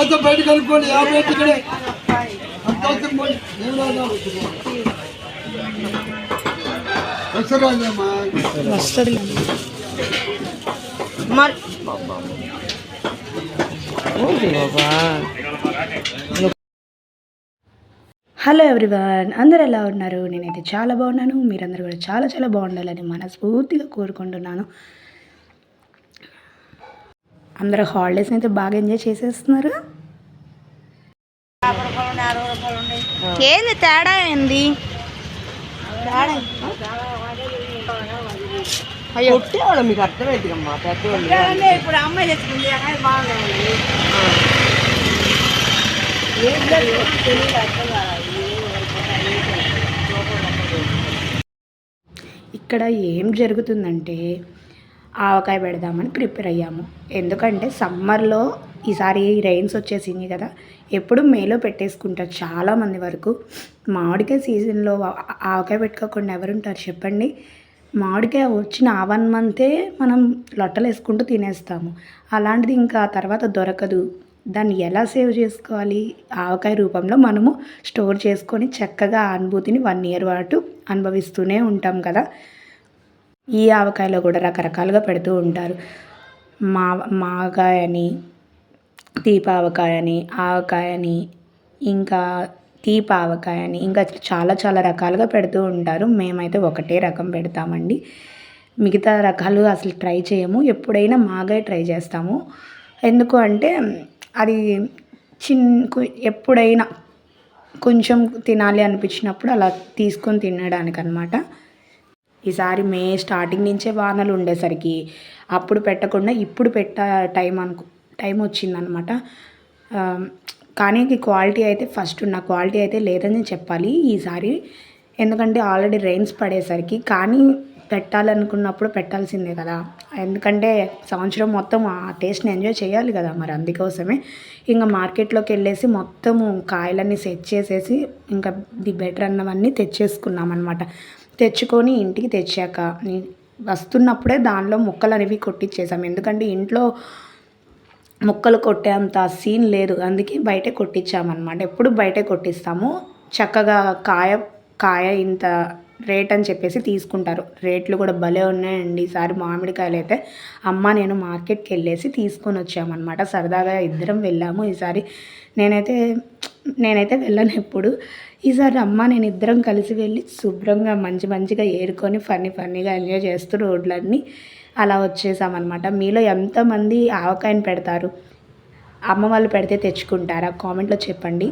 పైసా బయట కలుపుకోండి యాభై ఇక్కడే. హలో ఎవ్రీవన్ అందరు ఎలా ఉన్నారు? నేనైతే చాలా బాగున్నాను. మీరందరూ కూడా చాలా చాలా బాగుండాలని మనస్ఫూర్తిగా కోరుకుంటున్నాను. అందరూ హాలిడేస్ని అయితే బాగా ఎంజాయ్ చేసేస్తున్నారు ఏంది తేడా ఏంది? అయ్యో. కొట్టేవాడు మీకు అర్థమైంది అమ్మా పెద్దవాళ్ళు. ఇప్పుడు అమ్మాయి తెచ్చుకుంది బాగుంది. ఇక్కడ ఏం జరుగుతుందంటే ఆవకాయ పెడదామని ప్రిపేర్ అయ్యాము. ఎందుకంటే సమ్మర్లో ఈసారి రైన్స్ వచ్చేసింది కదా ఎప్పుడు మేలో పెట్టేసుకుంటారు చాలామంది వరకు. మామిడికాయ సీజన్లో ఆవకాయ పెట్టుకోకుండా ఎవరుంటారు చెప్పండి? మామిడికాయ వచ్చిన ఆ వన్ మంతే మనం లొట్టలు వేసుకుంటూ తినేస్తాము. అలాంటిది ఇంకా తర్వాత దొరకదు. దాన్ని ఎలా సేవ్ చేసుకోవాలి? ఆవకాయ రూపంలో మనము స్టోర్ చేసుకొని చక్కగా ఆ అనుభూతిని వన్ ఇయర్ పాటు అనుభవిస్తూనే ఉంటాం కదా. ఈ ఆవకాయలో కూడా రకరకాలుగా పెడుతూ ఉంటారు. మా మాకాయని తీపావకాయని ఆవకాయని ఇంకా తీపావకాయని ఇంకా చాలా చాలా రకాలుగా పెడుతూ ఉంటారు. మేమైతే ఒకటే రకం పెడతామండి. మిగతా రకాలు అసలు ట్రై చేయము. ఎప్పుడైనా మాగాయ ట్రై చేస్తాము. ఎందుకు అంటే అది చిన్ కు- ఎప్పుడైనా కొంచెం తినాలి అనిపించినప్పుడు అలా తీసుకొని తినడానికి అనమాట ఈసారి మే స్టార్టింగ్ నుంచే వానలు ఉండేసరికి అప్పుడు పెట్టకుండా ఇప్పుడు పెట్ట టైం అనుకు టైం వచ్చిందనమాట. కానీ క్వాలిటీ అయితే ఫస్ట్ ఉన్న క్వాలిటీ అయితే లేదని చెప్పాలి ఈసారి. ఎందుకంటే ఆల్రెడీ రెయిన్స్ పడేసరికి కానీ పెట్టాలనుకున్నప్పుడు పెట్టాల్సిందే కదా. ఎందుకంటే సంవత్సరం మొత్తం ఆ టేస్ట్ని ఎంజాయ్ చేయాలి కదా మరి అందుకోసమే. ఇంకా మార్కెట్లోకి వెళ్ళేసి మొత్తము కాయలన్నీ సెట్ చేసేసి ఇంకా ది బెటర్ అన్నవన్నీ తెచ్చేసుకున్నాం అనమాట తెచ్చుకొని ఇంటికి తెచ్చాక వస్తున్నప్పుడే దానిలో ముక్కలు అనేవి కొట్టించేసాం ఎందుకంటే ఇంట్లో ముక్కలు కొట్టేంత సీన్ లేదు. అందుకే బయటే కొట్టించామన్నమాట ఎప్పుడు బయటే కొట్టిస్తాము. చక్కగా కాయ కాయ ఇంత రేట్ అని చెప్పేసి తీసుకుంటారు. రేట్లు కూడా భలే ఉన్నాయండి. ఈసారి మామిడికాయలు అయితే అమ్మ నేను మార్కెట్కి వెళ్ళేసి తీసుకొని వచ్చామన్నమాట సరదాగా ఇద్దరం వెళ్ళాము. ఈసారి నేనైతే నేనైతే వెళ్ళను ఎప్పుడు. ఈసారి అమ్మ నేను ఇద్దరం కలిసి వెళ్ళి శుభ్రంగా మంచి మంచిగా ఏరుకొని ఫన్నీ ఫన్నీగా ఎంజాయ్ చేస్తూ రోడ్లన్నీ అలా వచ్చేసామన్నమాట. మీలో ఎంతమంది ఆవకాయని పెడతారు? అమ్మ వాళ్ళు పెడితే తెచ్చుకుంటారా? కామెంట్లో చెప్పండి.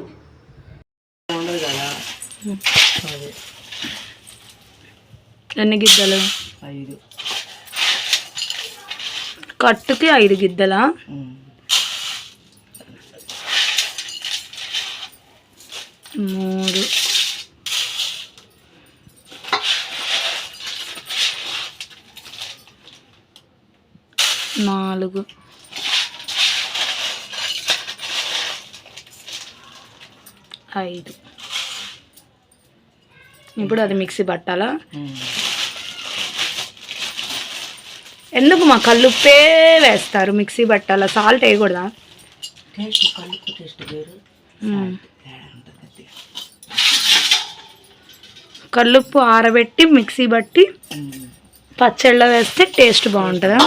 ఎన్ని గిద్దలు? ఐదు. కట్టుకి ఐదు గిద్దలా? మూడు. నాలుగు. ఐదు. ఇప్పుడు అది మిక్సీ పట్టాలా. ఎందుకు మా కల్లుప్పే వేస్తారు మిక్సీ పట్టాలా సాల్ట్ వేయకూడదా? కల్లుప్పు ఆరబెట్టి మిక్సీ బట్టి ఉమ్. పచ్చళ్ళలో వేస్తే టేస్ట్ బాగుంటుందా?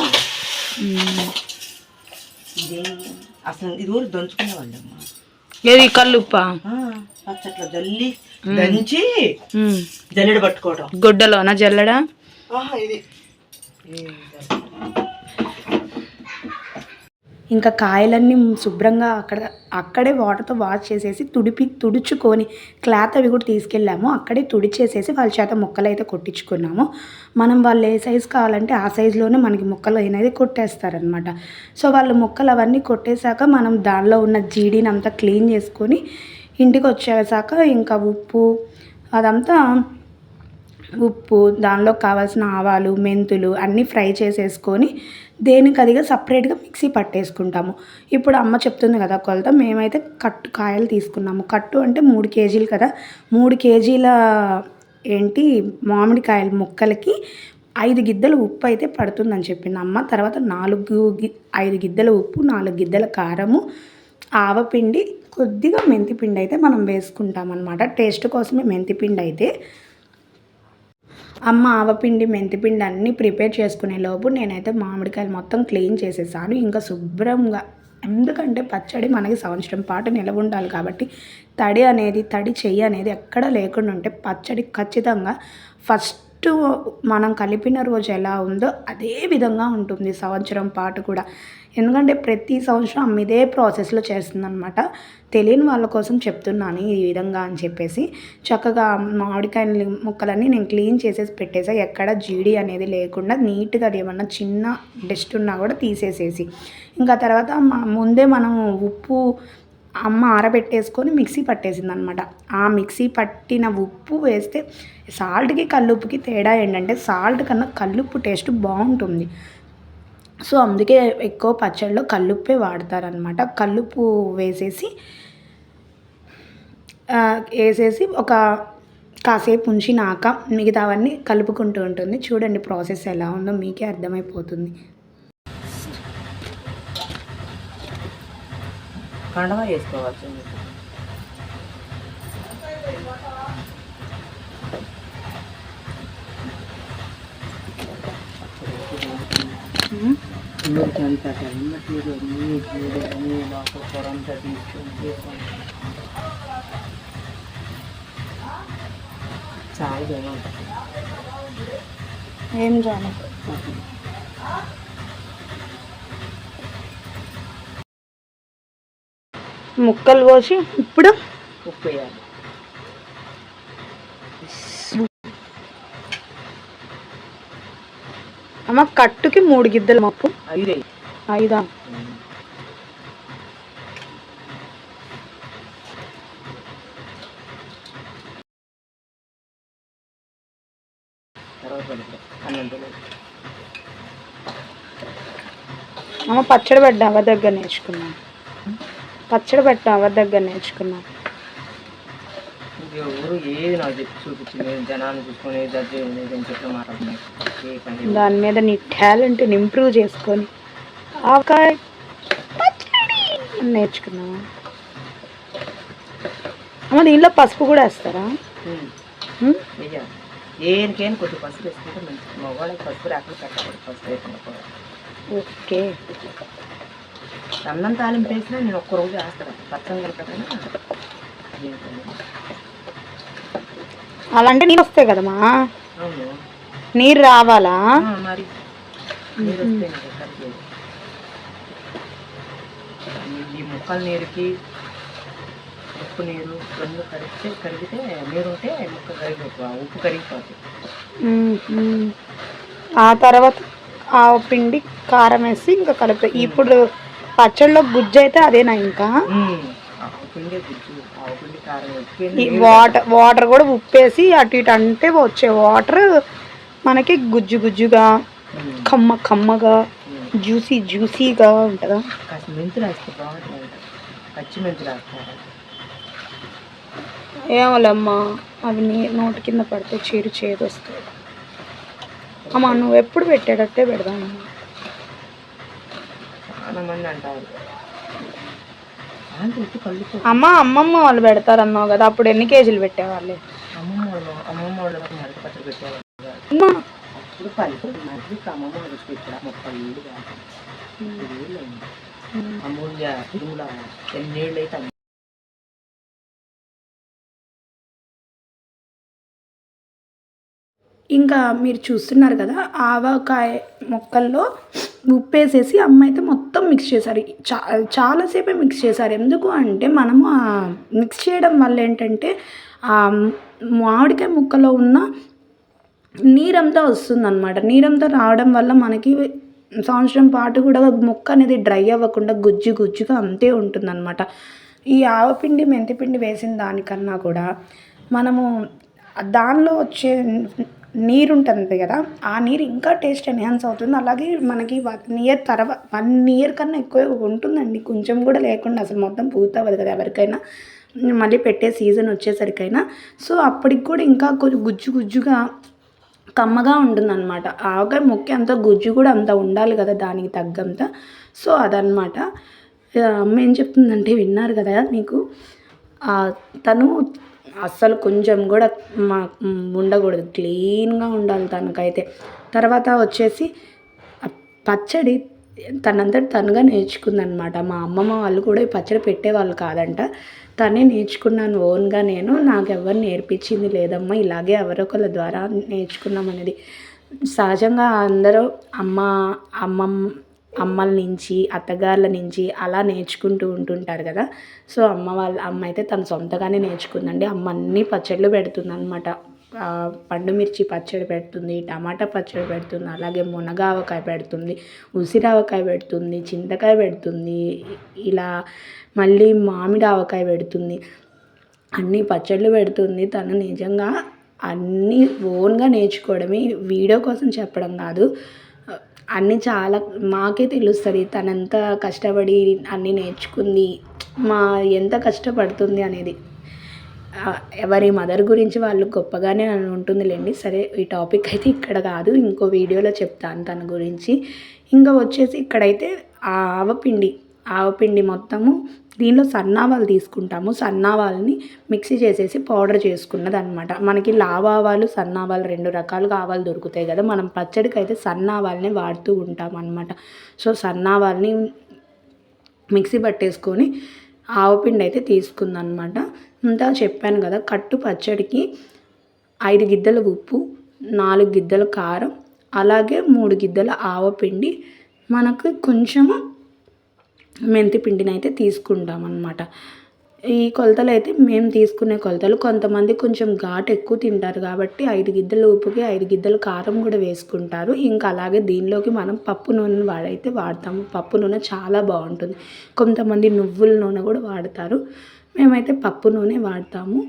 అసలు ఇది ఊరు ఏది కల్లుప్పా? పచ్చట్లో జల్లి దంచి మ్మ్. జల్లెడ పట్టుకోవడం గుడ్డలోనా జల్లడా? ఇది. ఇంకా కాయలన్నీ శుభ్రంగా అక్కడ అక్కడే వాటర్తో వాష్ చేసేసి తుడిపి తుడుచుకొని క్లాత్ అవి కూడా తీసుకెళ్ళాము. అక్కడే తుడిచేసేసి వాళ్ళ చేత ముక్కలు అయితే కొట్టించుకున్నాము. మనం వాళ్ళు ఏ సైజు కావాలంటే ఆ సైజులోనే మనకి ముక్కలు అనేది కొట్టేస్తారనమాట సో వాళ్ళ ముక్కలు అవన్నీ కొట్టేశాక మనం దానిలో ఉన్న జీడీని అంతా క్లీన్ చేసుకొని ఇంటికి వచ్చేసాక ఇంకా ఉప్పు అదంతా ఉప్పు దానిలో కావాల్సిన ఆవాలు మెంతులు అన్నీ ఫ్రై చేసేసుకొని దేనికి అదిగా సపరేట్గా మిక్సీ పట్టేసుకుంటాము. ఇప్పుడు అమ్మ చెప్తుంది కదా కొలత మేమైతే కట్టు కాయలు తీసుకున్నాము. కట్టు అంటే మూడు కేజీలు కదా. మూడు కేజీల ఏంటి మామిడికాయల ముక్కలకి ఐదు గిద్దెల ఉప్పు అయితే పడుతుందని చెప్పింది అమ్మ. తర్వాత నాలుగు గి ఐదు గిద్దల ఉప్పు నాలుగు గిద్దల కారము ఆవపిండి కొద్దిగా మెంతిపిండి అయితే మనం వేసుకుంటాం అనమాట టేస్ట్ కోసమే మెంతిపిండి అయితే. అమ్మ ఆవపిండి మెంతిపిండి అన్నీ ప్రిపేర్ చేసుకునే లోపు నేనైతే మామిడికాయలు మొత్తం క్లీన్ చేసేసాను. ఇంకా శుభ్రంగా ఎందుకంటే పచ్చడి మనకి సంవత్సరం పాటు నిలవ ఉండాలి కాబట్టి తడి అనేది తడి చెయ్యి అనేది ఎక్కడ లేకుండా ఉంటే పచ్చడి ఖచ్చితంగా ఫస్ట్ మనం కలిపిన రోజు ఎలా ఉందో అదే విధంగా ఉంటుంది సంవత్సరం పాటు కూడా. ఎందుకంటే ప్రతి సంవత్సరం ఇదే ప్రాసెస్లో చేస్తుందనమాట తెలియని వాళ్ళ కోసం చెప్తున్నాను ఈ విధంగా అని చెప్పేసి. చక్కగా మామిడికాయ ముక్కలన్నీ నేను క్లీన్ చేసేసి పెట్టేసా. ఎక్కడ జీడి అనేది లేకుండా నీట్గా అది ఏమన్నా చిన్న డస్ట్ ఉన్నా కూడా తీసేసేసి. ఇంకా తర్వాత ముందే మనం ఉప్పు అమ్మ ఆరబెట్టేసుకొని మిక్సీ పట్టేసింది అనమాట ఆ మిక్సీ పట్టిన ఉప్పు వేస్తే సాల్ట్కి కల్లుప్పుకి తేడా ఏంటంటే సాల్ట్ కన్నా కల్లుప్పు టేస్ట్ బాగుంటుంది. సో అందుకే ఎక్కువ పచ్చళ్ళలో కల్లుప్పే వాడతారనమాట కల్లుప్పు వేసేసి వేసేసి ఒక కాసేపు ఉంచినాక మిగతావన్నీ కలుపుకుంటూ ఉంటుంది. చూడండి ప్రాసెస్ ఎలా ఉందో మీకే అర్థమైపోతుంది. కండవా వేసుకోవచ్చు మీ మీరు మీ నీళ్ళు పొరంతా తీసుకొని చేసుకోండి చాలా ఏం జాను? ముక్కలు కోసి ఇప్పుడు ఉప్పు వేయాలి అమ్మ కట్టుకి మూడు గిద్దలు మప్పు. ఐదు. అమ్మ పచ్చడి పెట్ట దగ్గర నేర్చుకున్నాను. పచ్చడి పెట్ట దగ్గర నేర్చుకున్నాను. ఎవరు ఏది నాకు చెప్పి చూపించింది నేను జనాన్ని చూసుకొని జడ్జి నేను చెప్పి దాని మీద నీ టాలెంట్ని ఇంప్రూవ్ చేసుకొని అని నేర్చుకున్నావా? అమ్మ దీనిలో పసుపు కూడా వేస్తారా? దేనికైనా కొద్ది పసుపు వేసుకుంటే మంచిది. మగవాళ్ళకి పసుపు రాకుండా పెట్టకూడదు. పసుపు కూడా ఓకే. అన్నం తాలింపు వేసినా నేను ఒక్క రోజు వేస్తాను పచ్చం కలపకపోయినా అలాంటి నీళ్ళు వస్తాయి కదమ్మా? నీరు రావాలా? ఆ, నీరు. ఈ- ముక్కల నీరుకి ఉప్పు నీరు రెండు కరిగితే కరిగితే నీరు ఉంటే ముక్క కరిగిపోతుంది. ఆ ఉప్పు కరిగిపోతుంది. ఆ తర్వాత ఆవు పిండి కారం వేసి ఇంకా కలిపి ఇప్పుడు పచ్చడిలో గుజ్జు అయితే అదేనా ఇంకా? పిండి గుజ్జు ఆవు పిండి కారం ఉప్పు ఈ వాటర్ వాటర్ కూడా ఉప్పేసి అటు ఇటు అంటే వచ్చే వాటర్ మనకి గుజ్జు గుజ్జుగా ఉమ్. కమ్మ కమ్మగా జ్యూసీ జ్యూసీగా ఉంటుందా? కాస్త మెంతులు వేస్తే బాగుంటుంది. పచ్చి మెంతులు వేస్తారు ఏమోలేమ్మా అవి నీ నోటి కింద పడితే చీరు చేదు వస్తుంది. అమ్మా నువ్వు ఎప్పుడు పెట్టేటట్టే పెడదామమ్మా. చాలా మంది అంటారు. అమ్మ అమ్మమ్మ వాళ్ళు పెడతారన్నావు కదా అప్పుడు ఎన్ని కేజీలు పెట్టేవాళ్ళు? అమ్మమ్మ వాళ్ళు అమ్మమ్మ వాళ్ళు మరక పచ్చడి పెట్టేవాళ్ళు ఇప్పుడు పల్లెటూరు అమ్మమ్మ వాళ్ళు వచ్చి ఇక్కడ ముప్పై ఏళ్ళు కాదు. ఐదు ఏళ్ళు అయింది. అమూల్య తిరుమల ఎన్నేళ్ళు అయితే ఇంకా మీరు చూస్తున్నారు కదా ఆవకాయ మొక్కల్లో ఉప్పేసేసి అమ్మ అయితే మొత్తం మిక్స్ చేశారు. చా చాలాసేపే మిక్స్ చేశారు. ఎందుకు అంటే మనము మిక్స్ చేయడం వల్ల ఏంటంటే ఆ మామిడికాయ ముక్కలో ఉన్న నీరంతా వస్తుందన్నమాట. నీరంతా రావడం వల్ల మనకి సంవత్సరం పాటు కూడా ముక్క అనేది డ్రై అవ్వకుండా గుజ్జు గుజ్జుగా అంతే ఉంటుందన్నమాట. ఈ ఆవపిండి మెంతిపిండి వేసిన దానికన్నా కూడా మనము దానిలో వచ్చే నీరు ఉంటుంది కదా ఆ నీరు ఇంకా టేస్ట్ ఎన్హాన్స్ అవుతుంది. అలాగే మనకి వన్ ఇయర్ తర్వాత వన్ ఇయర్ కన్నా ఎక్కువ ఉంటుందండి. కొంచెం కూడా లేకుండా అసలు మొత్తం పూర్తవ్వదు కదా ఎవరికైనా. మళ్ళీ పెట్టే సీజన్ వచ్చేసరికైనా. సో అప్పటికి కూడా ఇంకా కొంచెం గుజ్జు గుజ్జుగా కమ్మగా ఉంటుందన్నమాట. ఆవకాయ ముక్క అంత గుజ్జు కూడా అంత ఉండాలి కదా దానికి తగ్గంత. సో అదనమాట అమ్మ ఏం చెప్తుందంటే విన్నారు కదా మీకు? తను అస్సలు కొంచెం కూడా మా ఉండకూడదు. క్లీన్గా ఉండాలి తనకైతే. తర్వాత వచ్చేసి పచ్చడి తనంతట తనుగా నేర్చుకుందనమాట. మా అమ్మమ్మ వాళ్ళు కూడా ఈ పచ్చడి పెట్టేవాళ్ళు కాదంట. తనే నేర్చుకున్నాను ఓన్గా నేను. నాకు ఎవరు నేర్పించింది లేదమ్మా. ఇలాగే ఎవరొకళ్ళ ద్వారా నేర్చుకున్నాం అనేది సహజంగా అందరూ అమ్మ అమ్మమ్మ అమ్మల నుంచి అత్తగారుల నుంచి అలా నేర్చుకుంటూ ఉంటుంటారు కదా. సో అమ్మ వాళ్ళ అమ్మ అయితే తను సొంతగానే నేర్చుకుందండి. అమ్మ అన్ని పచ్చళ్ళు పెడుతుంది అనమాట పండుమిర్చి పచ్చడి పెడుతుంది టమాటా పచ్చడి పెడుతుంది అలాగే మునగావకాయ పెడుతుంది ఉసిరావకాయ పెడుతుంది చింతకాయ పెడుతుంది ఇలా మళ్ళీ మామిడి ఆవకాయ పెడుతుంది. అన్ని పచ్చళ్ళు పెడుతుంది. తను నిజంగా అన్నీ ఓన్గా నేర్చుకోవడమే. వీడియో కోసం చెప్పడం కాదు. అన్నీ చాలా మాకే తెలుస్తుంది తనంత కష్టపడి అన్నీ నేర్చుకుంది మా ఎంత కష్టపడుతుంది అనేది. ఎవరి మదర్ గురించి వాళ్ళు గొప్పగానే అని ఉంటుందిలేండి. సరే ఈ టాపిక్ అయితే ఇక్కడ కాదు ఇంకో వీడియోలో చెప్తాను తన గురించి. ఇంకా వచ్చేసి ఇక్కడైతే ఆ ఆవపిండి ఆవపిండి మొత్తము దీనిలో సన్నావాలు తీసుకుంటాము. సన్నావాలని మిక్సీ చేసేసి పౌడర్ చేసుకున్నది అనమాట మనకి లావావాలు సన్నావాలు రెండు రకాలుగా ఆవాలు దొరుకుతాయి కదా. మనం పచ్చడికి అయితే సన్నావాలని వాడుతూ ఉంటాం అనమాట సో సన్నావాలని మిక్సీ పట్టేసుకొని ఆవపిండి అయితే తీసుకుందనమాట ఇంత చెప్పాను కదా కట్టు పచ్చడికి ఐదు గిద్దల ఉప్పు నాలుగు గిద్దల కారం అలాగే మూడు గిద్దల ఆవపిండి మనకు కొంచెము మెంతి పిండిని అయితే తీసుకుంటాం అన్నమాట ఈ కొలతలు అయితే మేము తీసుకునే కొలతలు. కొంతమంది కొంచెం ఘాటు ఎక్కువ తింటారు కాబట్టి ఐదు గిద్దలు ఉప్పుకి ఐదు గిద్దలు కారం కూడా వేసుకుంటారు. ఇంకా అలాగే దీనిలోకి మనం పప్పు నూనె వాడైతే వాడతాము. పప్పు నూనె చాలా బాగుంటుంది. కొంతమంది నువ్వుల నూనె కూడా వాడతారు. మేమైతే పప్పు నూనె వాడతాము.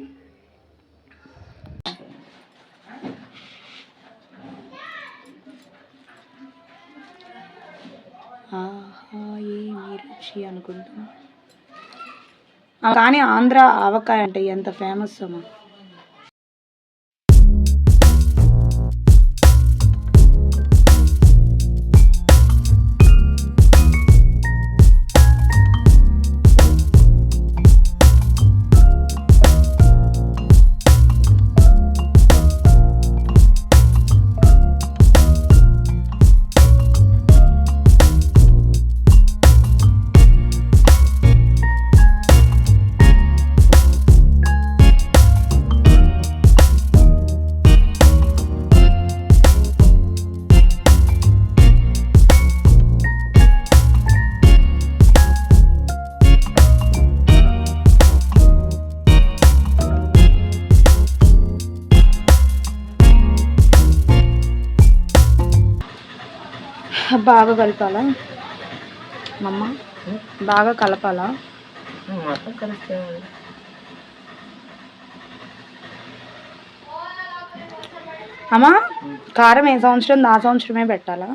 ఆహా ఏమి రుచి అనుకుంటున్నాం కానీ ఆంధ్ర ఆవకాయ అంటే ఎంత ఫేమస్ అమ్మా. కలపాలా? మమ్మ బాగా కలపాలా? మొత్తం కలిస్తే అమ్మా కారం ఏ సంవత్సరం ఆ సంవత్సరమే పెట్టాలా?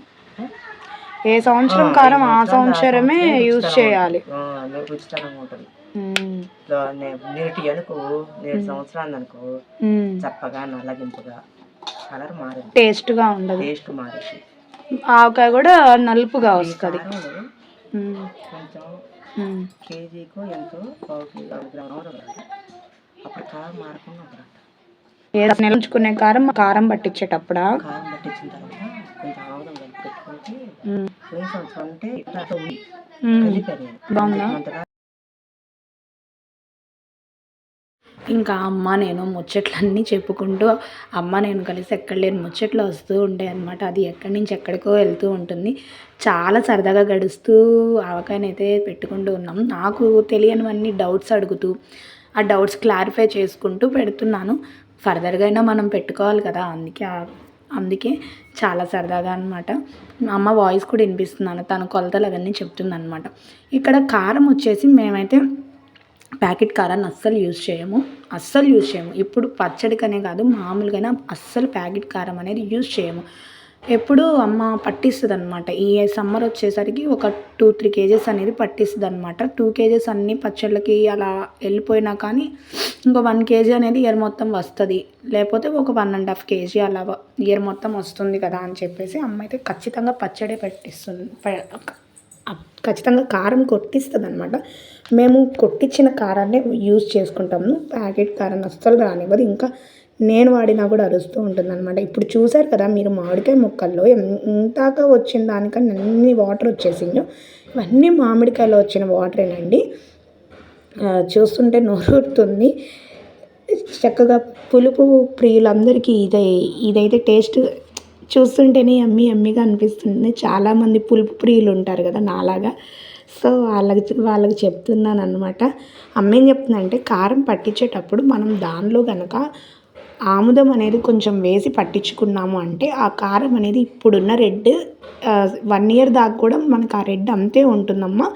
ఏ సంవత్సరం కారం ఆ సంవత్సరమే యూజ్ చేయాలి. నేటి అనుకో నేటి సంవత్సరాలు అనుకో. చప్పగా నల్లగింపుగా కలర్ మారింది. టేస్ట్గా ఉండదు. టేస్ట్ మారింది ఆవకాయ కూడా నలుపుగా వస్తుంది. కేజీకు ఎంతో పావు అప్పుడు కారం మారకుండా నిలుచుకునే కారం కారం పట్టించేటప్పుడా? కారం పట్టించిన తర్వాత కొంచెం ఆముదం కలిపి పెట్టుకుంటే ఉమ్, పోయిన సంవత్సరం అంటే ఇట్లా అట్లా ఉంది ఉమ్. కలిపాను నేను. బాగుందా ఇంకా అమ్మ నేను ముచ్చట్లన్నీ చెప్పుకుంటూ అమ్మ నేను కలిసి ఎక్కడ లేని ముచ్చట్లు వస్తూ ఉంటాయి అన్నమాట. అది ఎక్కడి నుంచి ఎక్కడికో వెళ్తూ ఉంటుంది. చాలా సరదాగా గడుస్తూ ఆవకాయనైతే పెట్టుకుంటూ ఉన్నాం. నాకు తెలియనివన్నీ డౌట్స్ అడుగుతూ ఆ డౌట్స్ క్లారిఫై చేసుకుంటూ పెడుతున్నాను. ఫర్దర్గా అయినా మనం పెట్టుకోవాలి కదా. అందుకే ఆ- అందుకే చాలా సరదాగా అనమాట అమ్మ వాయిస్ కూడా వినిపిస్తున్నాను తన కొలతలు అవన్నీ చెప్తుంది అనమాట ఇక్కడ కారం వచ్చేసి మేమైతే ప్యాకెట్ కారాన్ని అస్సలు యూజ్ చేయము. అస్సలు యూజ్ చేయము. ఇప్పుడు పచ్చడికనే కాదు మామూలుగానే అస్సలు ప్యాకెట్ కారం అనేది యూజ్ చేయము. ఎప్పుడు అమ్మ పట్టిస్తుంది అనమాట ఈ సమ్మర్ వచ్చేసరికి ఒక టూ త్రీ కేజెస్ అనేది పట్టిస్తుంది అనమాట టూ కేజెస్ అన్ని పచ్చళ్ళకి అలా వెళ్ళిపోయినా కానీ ఇంకో వన్ కేజీ అనేది ఇయర్ మొత్తం వస్తుంది. లేకపోతే ఒక వన్ అండ్ హాఫ్ కేజీ అలా ఇయర్ మొత్తం వస్తుంది కదా అని చెప్పేసి అమ్మ అయితే ఖచ్చితంగా పచ్చడే పెట్టిస్తుంది. ఖచ్చితంగా కారం కొట్టిస్తుంది అనమాట మేము కొట్టించిన కారాన్ని యూజ్ చేసుకుంటాము. ప్యాకెట్ కారం అస్సలు రానివ్వదు. ఇంకా నేను వాడినా కూడా అరుస్తూ ఉంటుంది అనమాట ఇప్పుడు చూసారు కదా మీరు మామిడికాయ ముక్కల్లో ఇంతాక వచ్చిన దానికన్నా అన్ని వాటర్ వచ్చేసిందో ఇవన్నీ మామిడికాయలో వచ్చిన వాటరేనండి. చూస్తుంటే నోరుతుంది చక్కగా పులుపు ప్రియులందరికీ ఇదే ఇదైతే టేస్ట్ చూస్తుంటేనే అమ్మి అమ్మిగా అనిపిస్తుంది. చాలామంది పులుపు ప్రియులు ఉంటారు కదా నాలాగా. సో వాళ్ళకి వాళ్ళకి చెప్తున్నాను అనమాట అమ్మ ఏం చెప్తుందంటే కారం పట్టించేటప్పుడు మనం దానిలో కనుక ఆముదం అనేది కొంచెం వేసి పట్టించుకున్నాము అంటే ఆ కారం అనేది ఇప్పుడున్న రెడ్ వన్ ఇయర్ దాకా కూడా మనకు ఆ రెడ్ అంతే ఉంటుందమ్మా.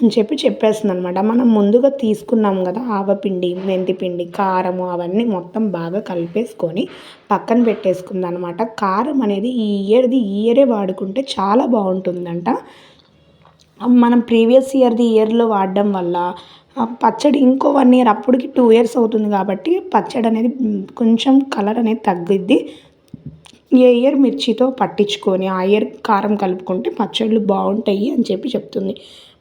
అని చెప్పి చెప్పేస్తుంది అనమాట మనం ముందుగా తీసుకున్నాం కదా ఆవపిండి మెంతిపిండి కారము అవన్నీ మొత్తం బాగా కలిపేసుకొని పక్కన పెట్టేసుకుంది అనమాట కారం అనేది ఈ ఇయర్ది ఈ ఇయరే వాడుకుంటే చాలా బాగుంటుందంట. మనం ప్రీవియస్ ఇయర్ది ఇయర్లో వాడడం వల్ల పచ్చడి ఇంకో వన్ ఇయర్ అప్పటికి టూ ఇయర్స్ అవుతుంది కాబట్టి పచ్చడి అనేది కొంచెం కలర్ అనేది తగ్గిద్ది. ఏ ఇయర్ మిర్చితో పట్టించుకొని ఆ ఇయర్ కారం కలుపుకుంటే పచ్చళ్ళు బాగుంటాయి అని చెప్పి చెప్తుంది.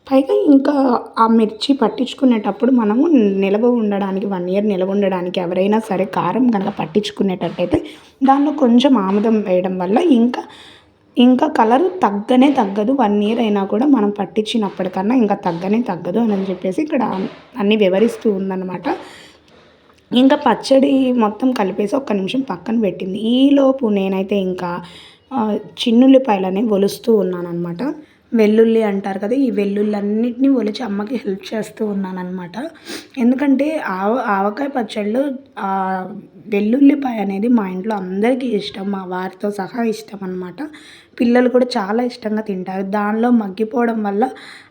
పైగా ఇంకా ఆ మిర్చి పట్టించుకునేటప్పుడు మనము నిలవ ఉండడానికి వన్ ఇయర్ నిలవ ఉండడానికి ఎవరైనా సరే కారం కనుక పట్టించుకునేటట్టయితే దానిలో కొంచెం ఆముదం వేయడం వల్ల ఇంకా ఇంకా కలర్ తగ్గనే తగ్గదు. వన్ ఇయర్ అయినా కూడా మనం పట్టించినప్పటికన్నా ఇంకా తగ్గనే తగ్గదు అని చెప్పేసి ఇక్కడ అన్నీ వివరిస్తూ ఉందన్నమాట. ఇంకా పచ్చడి మొత్తం కలిపేసి ఒక్క నిమిషం పక్కన పెట్టింది. ఈలోపు నేనైతే ఇంకా ఆ, చిన్నుల్లిపాయలని ఒలుస్తూ ఉన్నానన్నమాట. వెల్లుల్లి అంటారు కదా ఈ వెల్లుల్లన్నిటిని ఒలిచి అమ్మకి హెల్ప్ చేస్తూ ఉన్నానన్నమాట. ఎందుకంటే ఆవ ఆవకాయ పచ్చళ్ళు ఆ, వెల్లుల్లిపాయ అనేది మా ఇంట్లో అందరికీ ఇష్టం మా వారితో సహా ఇష్టం అనమాట పిల్లలు కూడా చాలా ఇష్టంగా తింటారు. దానిలో మగ్గిపోవడం వల్ల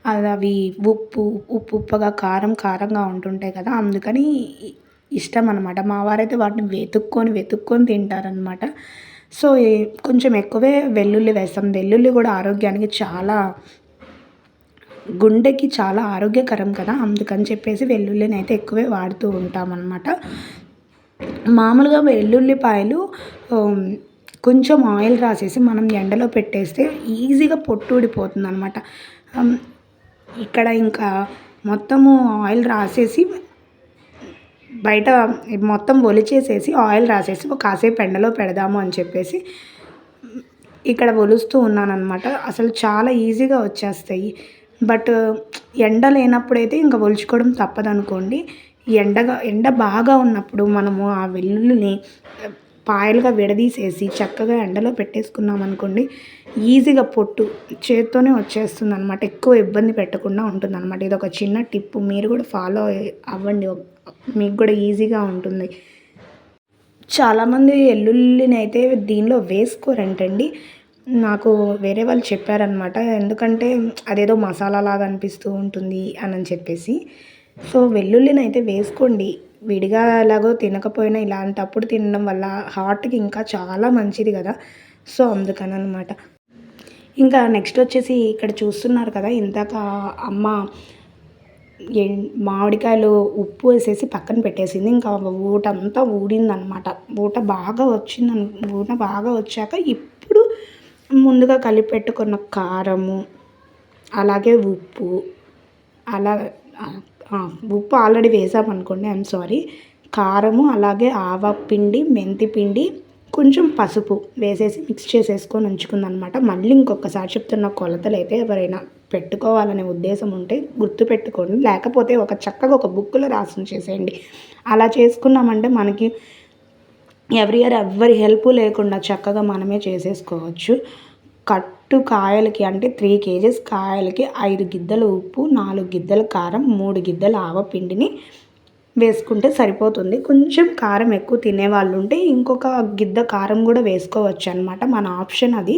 అది అవి ఉప్పు ఉప్పు ఉప్పుగా కారం కారంగా ఉంటుంటాయి కదా అందుకని ఇష్టం అనమాట మా వారైతే వాటిని వెతుక్కొని వెతుక్కొని తింటారనమాట సో కొంచెం ఎక్కువే వెల్లుల్లి వేస్తాం. వెల్లుల్లి కూడా ఆరోగ్యానికి చాలా గుండెకి చాలా ఆరోగ్యకరం కదా. అందుకని చెప్పేసి వెల్లుల్లిని అయితే ఎక్కువే వాడుతూ ఉంటామన్నమాట. మామూలుగా వెల్లుల్లిపాయలు కొంచెం ఆయిల్ రాసేసి మనం ఎండలో పెట్టేస్తే ఈజీగా పొట్టు ఊడిపోతుంది అనమాట ఇక్కడ ఇంకా మొత్తము ఆయిల్ రాసేసి బయట మొత్తం ఒలిచేసేసి ఆయిల్ రాసేసి ఒక కాసేపు ఎండలో పెడదాము అని చెప్పేసి ఇక్కడ ఒలుస్తూ ఉన్నాను అనమాట అసలు చాలా ఈజీగా వచ్చేస్తాయి. బట్ ఎండ లేనప్పుడైతే ఇంకా ఒలుచుకోవడం తప్పదనుకోండి. ఎండగా ఎండ బాగా ఉన్నప్పుడు మనము ఆ వెల్లుల్లిని పాయలుగా విడదీసేసి చక్కగా ఎండలో పెట్టేసుకున్నాం అనుకోండి ఈజీగా పొట్టు చేత్తోనే వచ్చేస్తుంది అనమాట ఎక్కువ ఇబ్బంది పెట్టకుండా ఉంటుంది అనమాట ఇది ఒక చిన్న టిప్ మీరు కూడా ఫాలో అవ్వండి. మీకు కూడా ఈజీగా ఉంటుంది. చాలామంది ఎల్లుల్లిని అయితే దీనిలో వేసుకోరంటండి. నాకు వేరే వాళ్ళు చెప్పారనమాట ఎందుకంటే అదేదో మసాలా లాగా అనిపిస్తూ ఉంటుంది అని చెప్పేసి. సో వెల్లుల్లిని అయితే వేసుకోండి. విడిగా ఎలాగో తినకపోయినా ఇలాంటప్పుడు తినడం వల్ల హార్ట్కి ఇంకా చాలా మంచిది కదా. సో అందుకని అనమాట ఇంకా నెక్స్ట్ వచ్చేసి ఇక్కడ చూస్తున్నారు కదా ఇందాక అమ్మ మామిడికాయలు ఉప్పు వేసేసి పక్కన పెట్టేసింది. ఇంకా ఊట అంతా ఊడిందనమాట. ఊట బాగా వచ్చింది ఊట బాగా వచ్చాక ఇప్పుడు ముందుగా కలిపి పెట్టుకున్న కారము అలాగే ఉప్పు అలా ఉప్పు ఆల్రెడీ వేసామనుకోండి ఐఎమ్ సారీ. కారము అలాగే ఆవ పిండి మెంతి పిండి కొంచెం పసుపు వేసేసి మిక్స్ చేసేసుకొని ఉంచుకుందనమాట. మళ్ళీ ఇంకొకసారి చెప్తున్న కొలతలు అయితే ఎవరైనా పెట్టుకోవాలనే ఉద్దేశం ఉంటే గుర్తు పెట్టుకోండి లేకపోతే ఒక చక్కగా ఒక బుక్లో రాసి చేసేయండి. అలా చేసుకున్నామంటే మనకి ఎవ్రీ ఇయర్ ఎవ్వరి హెల్ప్ లేకుండా చక్కగా మనమే చేసేసుకోవచ్చు. కట్టు కాయలకి అంటే త్రీ కేజెస్ కాయలకి ఐదు గిద్దలు ఉప్పు నాలుగు గిద్దల కారం మూడు గిద్దల ఆవపిండిని వేసుకుంటే సరిపోతుంది. కొంచెం కారం ఎక్కువ తినేవాళ్ళు ఉంటే ఇంకొక గిద్ద కారం కూడా వేసుకోవచ్చు అనమాట మన ఆప్షన్ అది.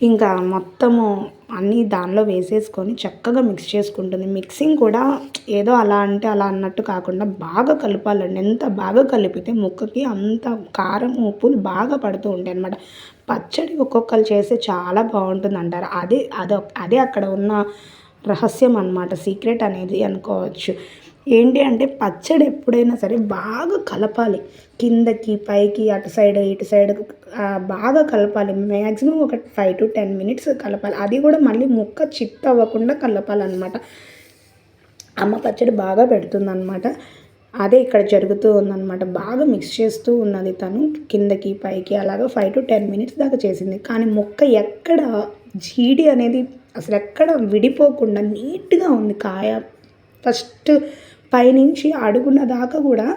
ఇంకా మొత్తము అన్నీ దానిలో వేసేసుకొని చక్కగా మిక్స్ చేసుకుంటుంది. మిక్సింగ్ కూడా ఏదో అలా అంటే అలా అన్నట్టు కాకుండా బాగా కలపాలండి. ఎంత బాగా కలిపితే ముక్కకి అంత కారం ఉప్పులు బాగా పడుతూ ఉంటాయి అన్నమాట. పచ్చడి ఒక్కొక్కరు చేస్తే చాలా బాగుంటుంది అంటారు అదే అదే అదే అక్కడ ఉన్న రహస్యం అన్నమాట. సీక్రెట్ అనేది అనుకోవచ్చు. ఏంటి అంటే పచ్చడి ఎప్పుడైనా సరే బాగా కలపాలి. కిందకి పైకి అటు సైడ్ ఇటు సైడ్ బాగా కలపాలి. మ్యాక్సిమం ఒక ఫైవ్ టు టెన్ మినిట్స్ కలపాలి. అది కూడా మళ్ళీ ముక్క చిత్త అవ్వకుండా కలపాలన్నమాట. అమ్మ పచ్చడి బాగా పెడుతుందన్నమాట. అదే ఇక్కడ జరుగుతూ ఉందన్నమాట. బాగా మిక్స్ చేస్తూ ఉన్నది తను. కిందకి పైకి అలాగా ఫైవ్ టు టెన్ మినిట్స్ దాకా చేసింది. కానీ మొక్క ఎక్కడ జీడి అనేది అసలు ఎక్కడ విడిపోకుండా నీట్గా ఉంది కాయ. ఫస్ట్ పైనుంచి అడుగున దాకా కూడా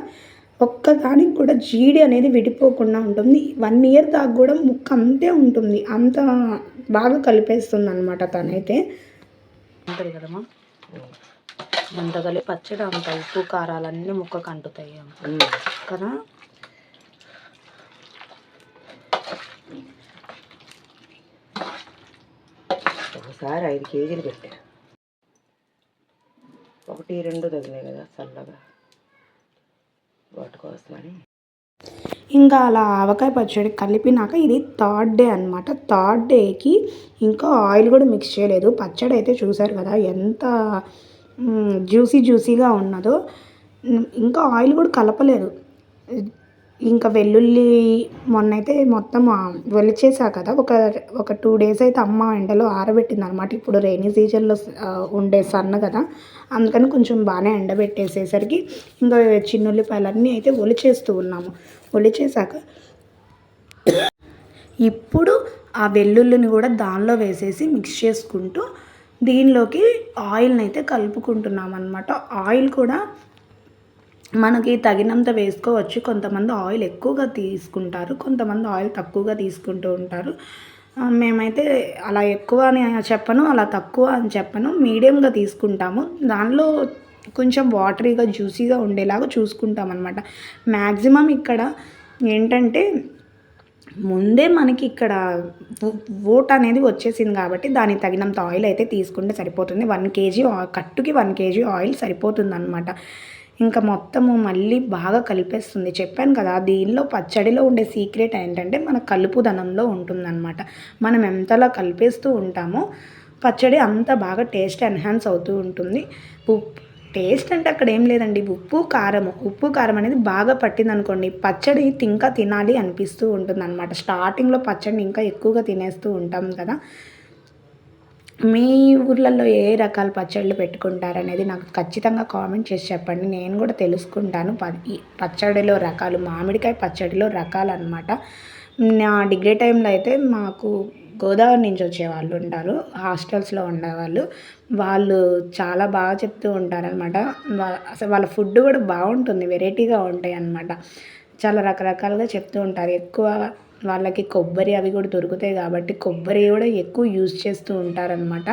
ఒక్కదానికి కూడా జీడి అనేది విడిపోకుండా ఉంటుంది. వన్ ఇయర్ దాకా కూడా ముక్క అంతే ఉంటుంది. అంత బాగా కలిపేస్తుంది అనమాట తనైతే. ఉంటుంది కదమ్మా అంత కలిపి పచ్చడి అంత ఉప్పు కారాలన్నీ ముక్కకు అంటుతాయి. కదా? ఒకసారి ఐదు కేజీలు పెట్టారు ఒకటి రెండు తగినాయి కదా చల్లగా వాటి కోసమని ఇంకా అలా ఆవకాయ పచ్చడి కలిపినాక ఇది థర్డ్ డే అనమాట థర్డ్ డేకి ఇంకా ఆయిల్ కూడా మిక్స్ చేయలేదు. పచ్చడి అయితే చూసారు కదా ఎంత జ్యూసీ జ్యూసీగా ఉన్నదో. ఇంకా ఆయిల్ కూడా కలపలేదు. ఇంకా వెల్లుల్లి మొన్నైతే మొత్తం వెలిచేసా కదా. ఒక ఒక టూ డేస్ అయితే అమ్మ ఎండలో ఆరబెట్టింది అనమాట ఇప్పుడు రైనీ సీజన్లో ఉండే సన్న కదా. అందుకని కొంచెం బాగానే ఎండబెట్టేసేసరికి ఇంకా చిన్నుల్లిపాయలన్నీ అయితే ఒలిచేస్తూ ఉన్నాము. ఒలిచేసాక ఇప్పుడు ఆ వెల్లుల్లిని కూడా దానిలో వేసేసి మిక్స్ చేసుకుంటూ దీనిలోకి ఆయిల్ని అయితే కలుపుకుంటున్నాం అనమాట ఆయిల్ కూడా మనకి తగినంత వేసుకోవచ్చు. కొంతమంది ఆయిల్ ఎక్కువగా తీసుకుంటారు. కొంతమంది ఆయిల్ తక్కువగా తీసుకుంటూ ఉంటారు. మేమైతే అలా ఎక్కువ అని చెప్పను అలా తక్కువ అని చెప్పను. మీడియంగా తీసుకుంటాము. దానిలో కొంచెం వాటరీగా జ్యూసీగా ఉండేలాగా చూసుకుంటాం అనమాట మ్యాక్సిమం ఇక్కడ ఏంటంటే ముందే మనకి ఇక్కడ ఓట్ అనేది వచ్చేసింది కాబట్టి దానికి తగినంత ఆయిల్ అయితే తీసుకుంటే సరిపోతుంది. వన్ కేజీ కట్టుకి వన్ కేజీ ఆయిల్ సరిపోతుంది అనమాట ఇంకా మొత్తము మళ్ళీ బాగా కలిపేస్తుంది. చెప్పాను కదా దీనిలో పచ్చడిలో ఉండే సీక్రెట్ ఏంటంటే మన కలుపుదనంలో ఉంటుందన్నమాట. మనం ఎంతలా కలిపేస్తూ ఉంటామో పచ్చడి అంత బాగా టేస్ట్ ఎన్హాన్స్ అవుతూ ఉంటుంది. ఉప్పు టేస్ట్ అంటే అక్కడ ఏం లేదండి. ఉప్పు కారము. ఉప్పు కారం అనేది బాగా పట్టింది అనుకోండి పచ్చడి ఇంకా తినాలి అనిపిస్తూ ఉంటుంది అనమాట స్టార్టింగ్లో పచ్చడిని ఇంకా ఎక్కువగా తినేస్తూ ఉంటాం కదా. మీ ఊర్లలో ఏ రకాల పచ్చళ్ళు పెట్టుకుంటారు అనేది నాకు ఖచ్చితంగా కామెంట్ చేసి చెప్పండి. నేను కూడా తెలుసుకుంటాను. ఈ పచ్చడిలో రకాలు మామిడికాయ పచ్చడిలో రకాలు అనమాట నా డిగ్రీ టైంలో అయితే మాకు గోదావరి నుంచి వచ్చే వాళ్ళు ఉంటారు. హాస్టల్స్లో ఉండేవాళ్ళు. వాళ్ళు చాలా బాగా చెప్తూ ఉంటారనమాట అసలు వాళ్ళ ఫుడ్ కూడా బాగుంటుంది. వెరైటీగా ఉంటాయి అనమాట చాలా రకరకాలుగా చెప్తూ ఉంటారు. ఎక్కువ వాళ్ళకి కొబ్బరి అవి కూడా దొరుకుతాయి కాబట్టి కొబ్బరి కూడా ఎక్కువ యూజ్ చేస్తూ ఉంటారనమాట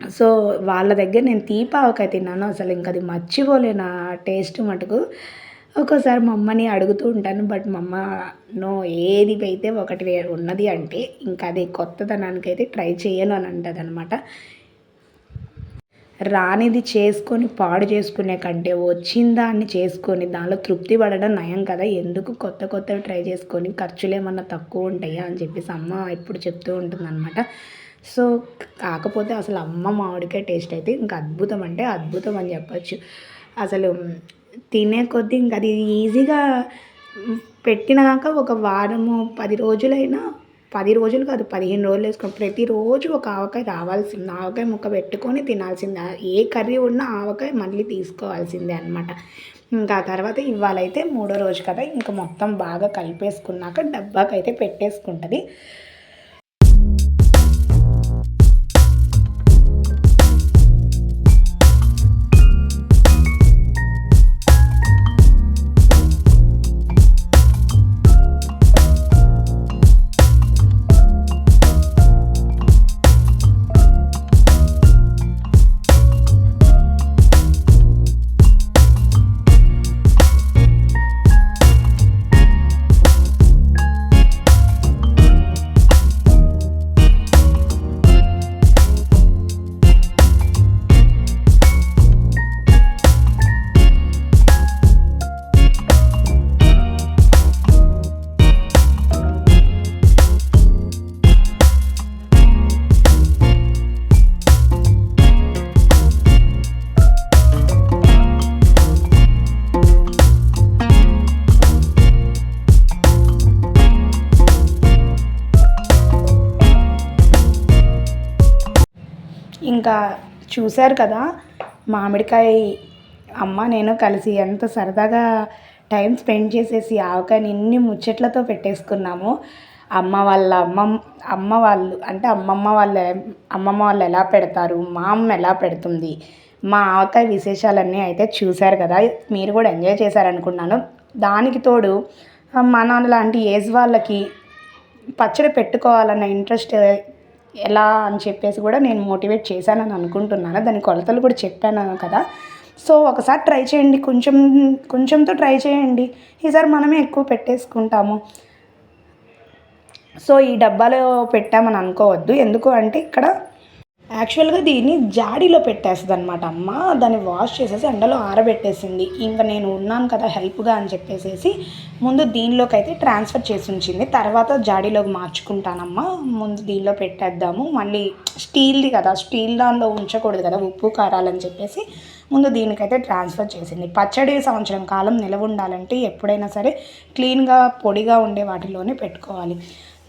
సో వాళ్ళ దగ్గర నేను తీపావకాయ తిన్నాను. అసలు ఇంకా అది మర్చిపోలేను ఆ టేస్ట్ మటుకు. ఒక్కోసారి మా అమ్మని అడుగుతూ ఉంటాను బట్ మా అమ్మ నో ఏది అయితే ఒకటి ఉన్నది అంటే ఇంకా అది కొత్తదనానికి అయితే ట్రై చేయను అని అంటుంది అనమాట రానిది చేసుకొని పాడు చేసుకునే కంటే వచ్చిన దాన్ని చేసుకొని దానిలో తృప్తి పడడం నయం కదా? ఎందుకు కొత్త కొత్తవి ట్రై చేసుకొని ఖర్చులు ఏమన్నా తక్కువ ఉంటాయా అని చెప్పేసి అమ్మ ఎప్పుడు చెప్తూ ఉంటుందన్నమాట. సో కాకపోతే అసలు అమ్మ మామిడికాయ టేస్ట్ అయితే ఇంకా అద్భుతం అంటే అద్భుతం అని చెప్పచ్చు. అసలు తినే కొద్దీ ఇంకా అది ఈజీగా పెట్టినాక ఒక వారము పది రోజులైనా పది రోజులు కాదు పదిహేను రోజులు వేసుకొని ప్రతిరోజు ఒక ఆవకాయ రావాల్సింది. ఆవకాయ ముక్క పెట్టుకొని తినాల్సిందే. ఏ కర్రీ ఉన్నా ఆవకాయ మళ్ళీ తీసుకోవాల్సిందే అనమాట ఇంకా తర్వాత ఇవాళైతే మూడో రోజు కదా ఇంకా మొత్తం బాగా కలిపేసుకున్నాక డబ్బాకైతే పెట్టేసుకుంటుంది. చూశారు కదా మామిడికాయ అమ్మ నేను కలిసి ఎంత సరదాగా టైం స్పెండ్ చేసేసి ఆవకాయని ఇన్ని ముచ్చట్లతో పెట్టేసుకున్నాము. అమ్మ వాళ్ళ అమ్మ అమ్మ వాళ్ళు అంటే అమ్మమ్మ వాళ్ళ అమ్మమ్మ వాళ్ళు ఎలా పెడతారు మా అమ్మ ఎలా పెడుతుంది మా ఆవకాయ విశేషాలన్నీ అయితే చూశారు కదా మీరు కూడా ఎంజాయ్ చేశారనుకున్నాను. దానికి తోడు మా నాన్న లాంటి ఏజ్ వాళ్ళకి పచ్చడి పెట్టుకోవాలన్న ఇంట్రెస్ట్ ఎలా అని చెప్పేసి కూడా నేను మోటివేట్ చేశానని అనుకుంటున్నాను. దాని కొలతలు కూడా చెప్పాను కదా. సో ఒకసారి ట్రై చేయండి. కొంచెం కొంచెంతో ట్రై చేయండి. ఈసారి మనమే ఎక్కువ పెట్టేసుకుంటాము. సో ఈ డబ్బాలో పెట్టామని అనుకోవద్దు. ఎందుకు అంటే ఇక్కడ యాక్చువల్గా దీన్ని జాడీలో పెట్టేస్తుంది అనమాట అమ్మ దాన్ని వాష్ చేసేసి ఎండలో ఆరబెట్టేసింది. ఇంకా నేను ఉన్నాను కదా హెల్ప్గా అని చెప్పేసేసి ముందు దీనిలోకి అయితే ట్రాన్స్ఫర్ చేసి ఉంచింది. తర్వాత జాడీలోకి మార్చుకుంటానమ్మా. ముందు దీనిలో పెట్టేద్దాము. మళ్ళీ స్టీల్ది కదా స్టీల్ దానిలో ఉంచకూడదు కదా ఉప్పు కారాలని చెప్పేసి ముందు దీనికైతే ట్రాన్స్ఫర్ చేసింది. పచ్చడి సంవత్సరం కాలం నిలవ ఉండాలంటే ఎప్పుడైనా సరే క్లీన్గా పొడిగా ఉండే వాటిలోనే పెట్టుకోవాలి.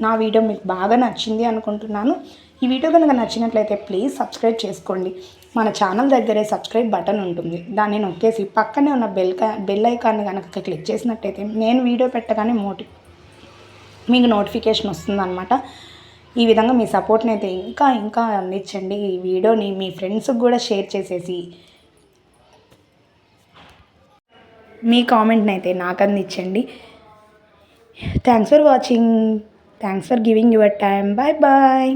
నా వీడియో మీకు బాగా నచ్చింది అనుకుంటున్నాను. ఈ వీడియో కనుక నచ్చినట్లయితే ప్లీజ్ సబ్స్క్రైబ్ చేసుకోండి. మన ఛానల్ దగ్గరే సబ్స్క్రైబ్ బటన్ ఉంటుంది. దాన్ని నొక్కేసి పక్కనే ఉన్న బెల్ బెల్ ఐకాన్ని కనుక క్లిక్ చేసినట్టయితే నేను వీడియో పెట్టగానే మోటి మీకు నోటిఫికేషన్ వస్తుందన్నమాట. ఈ విధంగా మీ సపోర్ట్ని అయితే ఇంకా ఇంకా అందించండి. ఈ వీడియోని మీ ఫ్రెండ్స్కి కూడా షేర్ చేసేసి మీ కామెంట్ని అయితే నాకు అందించండి. Thanks for watching thanks for giving your time bye bye